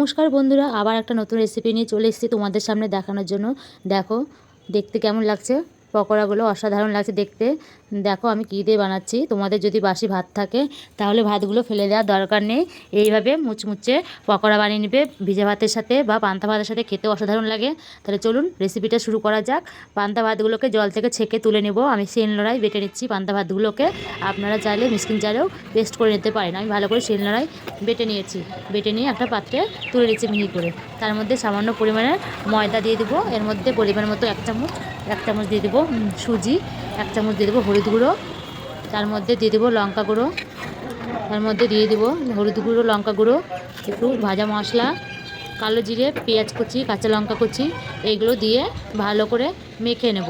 নমস্কার বন্ধুরা, আবার একটা নতুন রেসিপি নিয়ে চলে এসেছি তোমাদের সামনে দেখানোর জন্য। দেখো, দেখতে কেমন লাগছে? পকোড়াগুলো অসাধারণ লাগছে দেখতে। দেখো আমি কী দিয়ে বানাচ্ছি? তোমাদের যদি বাসি ভাত থাকে, তাহলে ভাতগুলো ফেলে দেওয়ার দরকার নেই। এইভাবে মুচমুচে পকোড়া বানিয়ে নেবে। ভিজে ভাতের সাথে বা পান্তা ভাতের সাথে খেতে অসাধারণ লাগে। তাহলে চলুন রেসিপিটা শুরু করা যাক। পান্তা ভাতগুলোকে জল থেকে ছেঁকে তুলে নেব। আমি শিলনোড়ায় বেটে নিচ্ছি পান্তা ভাতগুলোকে। আপনারা চাইলে মিসকিন চাইলেও পেস্ট করে নিতে পারেন। আমি ভালো করে শিলনোড়ায় বেটে নিয়েছি। বেটে নিয়ে একটা পাত্রে তুলে নিচ্ছি মিহি করে। তার মধ্যে সামান্য পরিমাণে ময়দা দিয়ে দেবো। এর মধ্যে পরিমাণ মতো এক চামচ এক চামচ দিয়ে দেবো সুজি, এক চামচ দিয়ে দেবো হলুদ গুঁড়ো, তার মধ্যে দিয়ে দেবো লঙ্কা গুঁড়ো, তার মধ্যে দিয়ে দেবো হলুদ গুঁড়ো, লঙ্কা গুঁড়ো, একটু ভাজা মশলা, কালো জিরে, পেঁয়াজ কুচি, কাঁচা লঙ্কা কুচি এইগুলো দিয়ে ভালো করে মেখে নেব।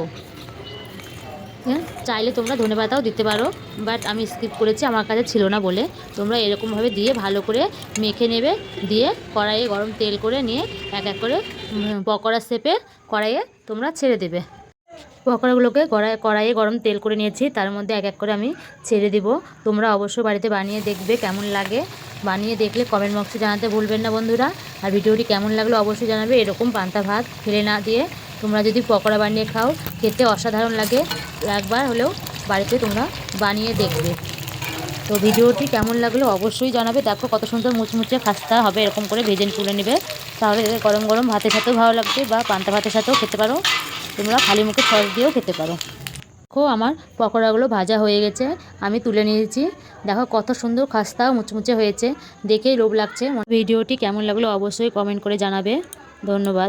হ্যাঁ চাইলে তোমরা ধনে পাতাও দিতে পারো, বাট আমি স্কিপ করেছি, আমার কাছে ছিল না বলে। তোমরা এরকমভাবে দিয়ে ভালো করে মেখে নেবে, দিয়ে কড়াইয়ে গরম তেল করে নিয়ে এক এক করে পকোড়া শেপে কড়াইয়ে তোমরা ছেড়ে দেবে। পকোড়াগুলোকে কড়াই, কড়াইয়ে গরম তেল করে নিয়েছি। তার মধ্যে এক এক করে আমি ছেড়ে দিব। তোমরা অবশ্যই বাড়িতে বানিয়ে দেখবে কেমন লাগে। বানিয়ে দেখলে কমেন্ট বক্সে জানাতে ভুলবেন না বন্ধুরা। আর ভিডিওটি কেমন লাগল অবশ্যই জানাবে। এরকম পান্তা ভাত ফেলে না দিয়ে তোমরা যদি পকোড়া বানিয়ে খাও, খেতে অসাধারণ লাগে। একবার হলেও বাড়িতে তোমরা বানিয়ে দেখবে। তো ভিডিওটি কেমন লাগল অবশ্যই জানাবে। দেখো কত সুন্দর মুচমুচে খাস্তা হবে, এরকম করে ভেজে তুলে নেবে। তাহলে গরম গরম ভাতের সাথেও ভালো লাগবে বা পান্তা ভাতের সাথেও খেতে পারো। তোমরা খালি মুখে সস দিয়েও খেতে পারো। দেখো আমার পকোড়াগুলো ভাজা হয়ে গেছে, আমি তুলে নিয়েছি। দেখো কত সুন্দর খাস্তাও মুচমুচে হয়েছে, দেখেই লোভ লাগছে। ভিডিওটি কেমন লাগল অবশ্যই কমেন্ট করে জানাবে। ধন্যবাদ।